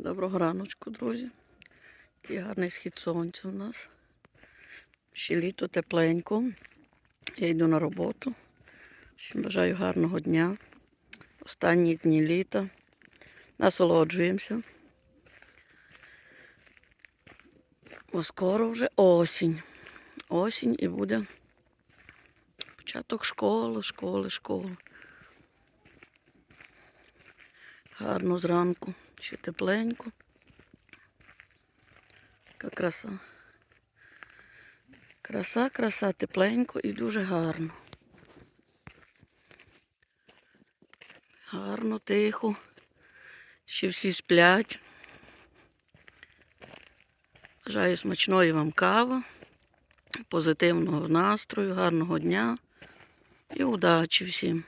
Доброго раночку, друзі. Такий гарний схід сонця у нас. Ще літо тепленько. Я йду на роботу. Всім бажаю гарного дня. Останні дні літа. Насолоджуємося. Бо скоро вже осінь. Осінь і буде початок школи, школи, школи. Гарно зранку, ще тепленько. Така краса. Краса, краса, тепленько і дуже гарно. Гарно, тихо. Ще всі сплять. Бажаю смачної вам кави, позитивного настрою, гарного дня і удачі всім.